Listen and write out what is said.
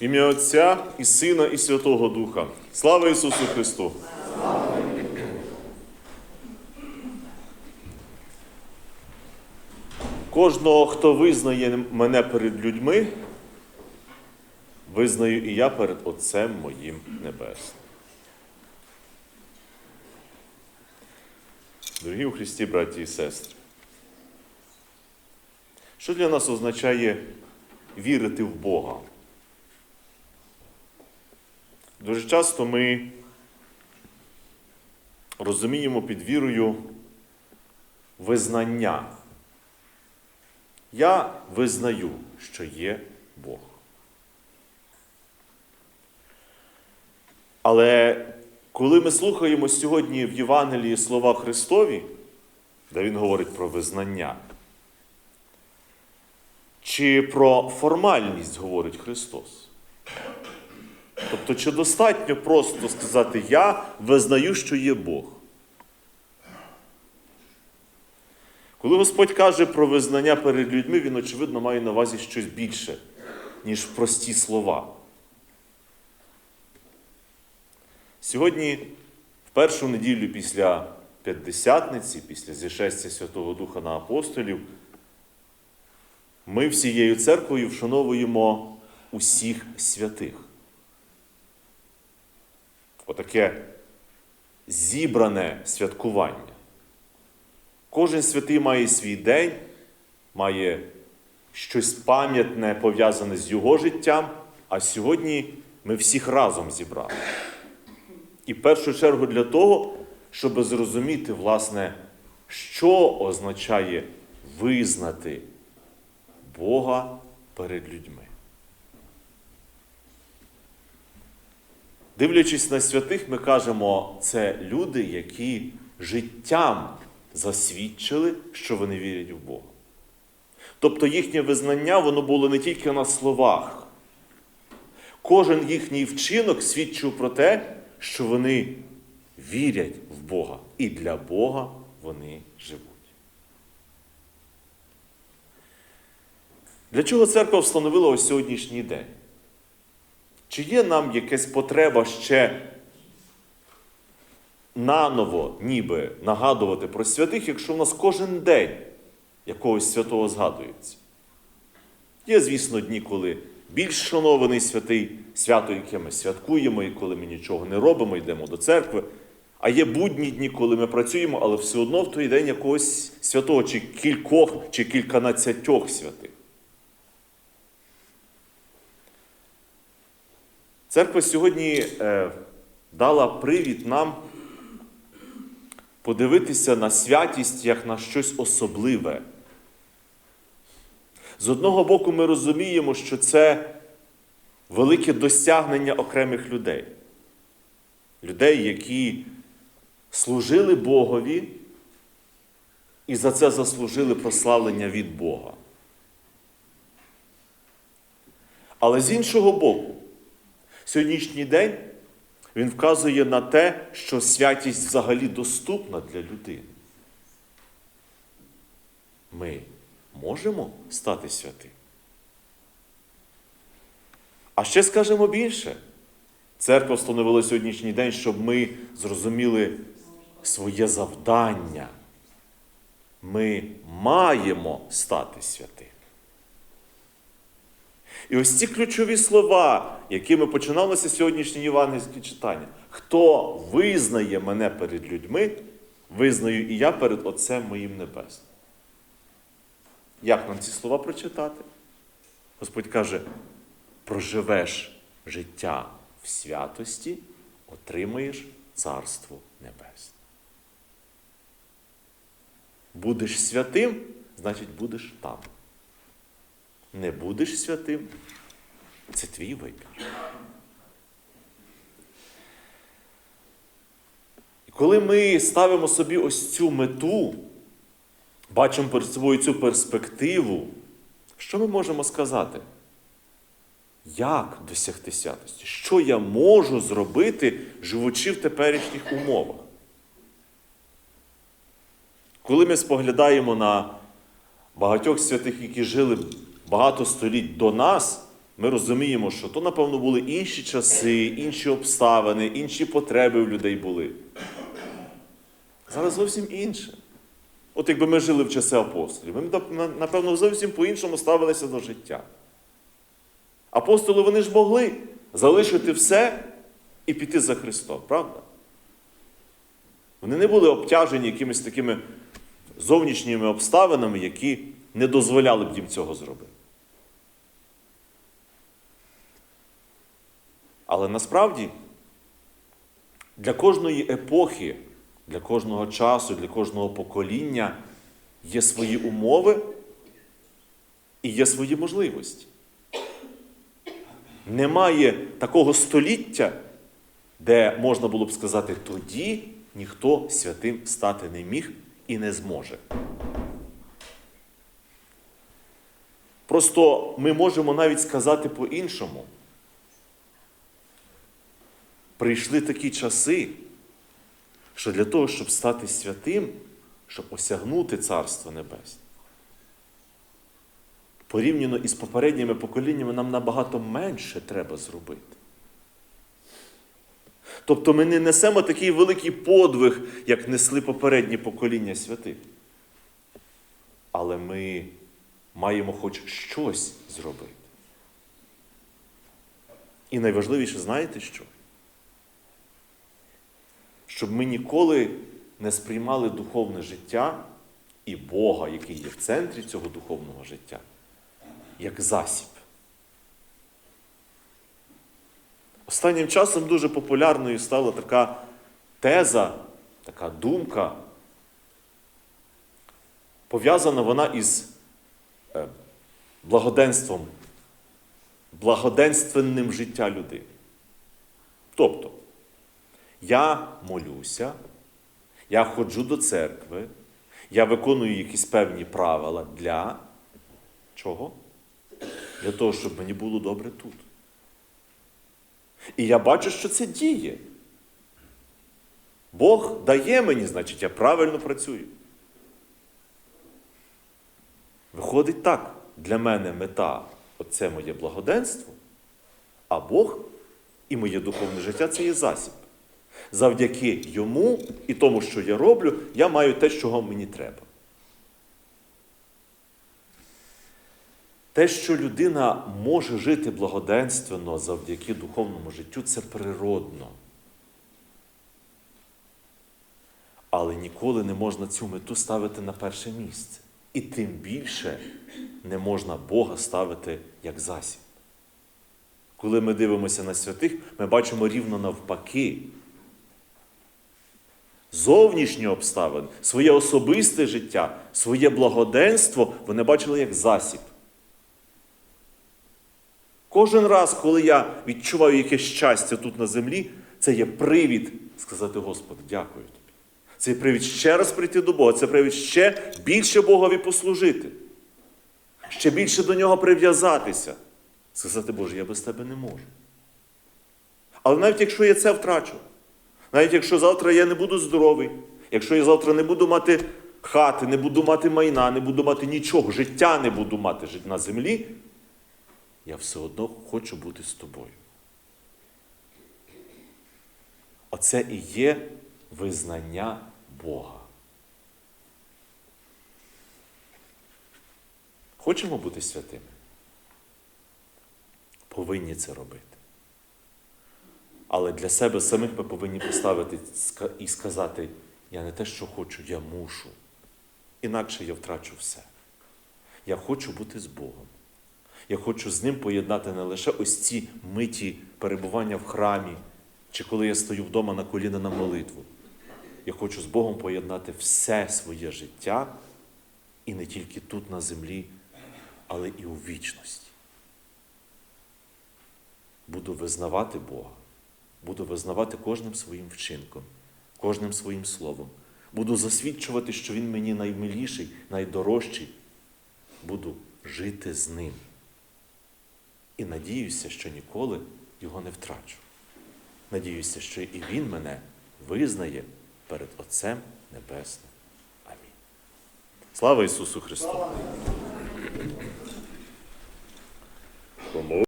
Ім'я Отця і Сина, і Святого Духа. Слава Ісусу Христу! Кожного, хто визнає мене перед людьми, визнаю і я перед Отцем моїм Небесним. Дорогі у Христі, браті і сестри, що для нас означає вірити в Бога? Дуже часто ми розуміємо під вірою визнання. Я визнаю, що є Бог. Але коли ми слухаємо сьогодні в Євангелії слова Христові, де Він говорить про визнання, чи про формальність говорить Христос? Тобто, чи достатньо просто сказати Я визнаю, що є Бог? Коли Господь каже про визнання перед людьми, Він, очевидно, має на увазі щось більше, ніж прості слова. Сьогодні, в першу неділю після П'ятдесятниці, після зішестя Святого Духа на апостолів, ми всією церквою вшановуємо усіх святих. Отаке зібране святкування. Кожен святий має свій день, має щось пам'ятне пов'язане з його життям, а сьогодні ми всіх разом зібрали. І в першу чергу для того, щоб зрозуміти, власне, що означає визнати Бога перед людьми. Дивлячись на святих, ми кажемо, це люди, які життям засвідчили, що вони вірять в Бога. Тобто їхнє визнання воно було не тільки на словах. Кожен їхній вчинок свідчив про те, що вони вірять в Бога, і для Бога вони живуть. Для чого церква встановила ось сьогоднішній день? Чи є нам якась потреба ще наново, ніби нагадувати про святих, якщо в нас кожен день якогось святого згадується? Є, звісно, дні, коли більш шанований святий свято, яке ми святкуємо, і коли ми нічого не робимо, йдемо до церкви. А є будні дні, коли ми працюємо, але все одно в той день якогось святого, чи кількох, чи кільканадцятьох святих. Церква сьогодні е, дала привід нам подивитися на святість як на щось особливе. З одного боку, ми розуміємо, що це велике досягнення окремих людей. Людей, які служили Богові і за це заслужили прославлення від Бога. Але з іншого боку, сьогоднішній день він вказує на те, що святість взагалі доступна для людини. Ми можемо стати святим. А ще скажемо більше. Церква встановила сьогоднішній день, щоб ми зрозуміли своє завдання. Ми маємо стати святим. І ось ці ключові слова, якими починалося сьогоднішнє євангельське читання. Хто визнає мене перед людьми, визнаю і я перед Отцем моїм Небесним. Як нам ці слова прочитати? Господь каже: проживеш життя в святості, отримаєш Царство Небесне. Будеш святим, значить будеш там. Не будеш святим, це твій вибір. І коли ми ставимо собі ось цю мету, бачимо перед собою цю перспективу, що ми можемо сказати? Як досягти святості? Що я можу зробити, живучи в теперішніх умовах? Коли ми споглядаємо на багатьох святих, які жили багато століть до нас, ми розуміємо, що то, напевно, були інші часи, інші обставини, інші потреби в людей були. Зараз зовсім інше. От якби ми жили в часи апостолів, ми напевно, зовсім по-іншому ставилися до життя. Апостоли вони ж могли залишити все і піти за Христом, правда? Вони не були обтяжені якимись такими зовнішніми обставинами, які не дозволяли б їм цього зробити. Але насправді для кожної епохи, для кожного часу, для кожного покоління є свої умови і є свої можливості. Немає такого століття, де можна було б сказати, тоді ніхто святим стати не міг і не зможе. Просто ми можемо навіть сказати по-іншому. Прийшли такі часи, що для того, щоб стати святим, щоб осягнути Царство Небесне, порівняно із попередніми поколіннями, нам набагато менше треба зробити. Тобто ми не несемо такий великий подвиг, як несли попередні покоління святих. Але ми маємо хоч щось зробити. І найважливіше, знаєте що? Щоб ми ніколи не сприймали духовне життя і Бога, який є в центрі цього духовного життя, як засіб. Останнім часом дуже популярною стала така теза, така думка. Пов'язана вона із е, благоденством, благоденственним життя людини. Тобто, я молюся, я ходжу до церкви, я виконую якісь певні правила для чого? Для того, щоб мені було добре тут. І я бачу, що це діє. Бог дає мені, значить, я правильно працюю. Виходить так, для мене мета оце моє благоденство, а Бог і моє духовне життя це є засіб. Завдяки йому і тому, що я роблю, я маю те, чого мені треба. Те, що людина може жити благоденственно завдяки духовному життю, це природно. Але ніколи не можна цю мету ставити на перше місце. І тим більше не можна Бога ставити як засіб. Коли ми дивимося на святих, ми бачимо рівно навпаки. Зовнішні обставини, своє особисте життя, своє благоденство вони бачили як засіб. Кожен раз, коли я відчуваю якесь щастя тут на землі, це є привід сказати Господи, дякую тобі. Це є привід ще раз прийти до Бога, це привід ще більше Богові послужити, ще більше до нього прив'язатися. Сказати, Боже, я без тебе не можу. Але навіть якщо я це втрачу, навіть якщо завтра я не буду здоровий, якщо я завтра не буду мати хати, не буду мати майна, не буду мати нічого, життя не буду мати на землі, я все одно хочу бути з тобою. Оце і є визнання Бога. Хочемо бути святими? Повинні це робити. Але для себе самих ми повинні поставити і сказати, я не те, що хочу, я мушу. Інакше я втрачу все. Я хочу бути з Богом. Я хочу з ним поєднати не лише ось ці миті перебування в храмі, чи коли я стою вдома на коліна на молитву. Я хочу з Богом поєднати все своє життя і не тільки тут на землі, але і у вічності. Буду визнавати Бога, Буду визнавати кожним своїм вчинком, кожним своїм словом. Буду засвідчувати, що Він мені наймиліший, найдорожчий. Буду жити з ним. І надіюся, що ніколи його не втрачу. Надіюся, що і Він мене визнає перед Отцем Небесним. Амінь. Слава Ісусу Христу! Кому?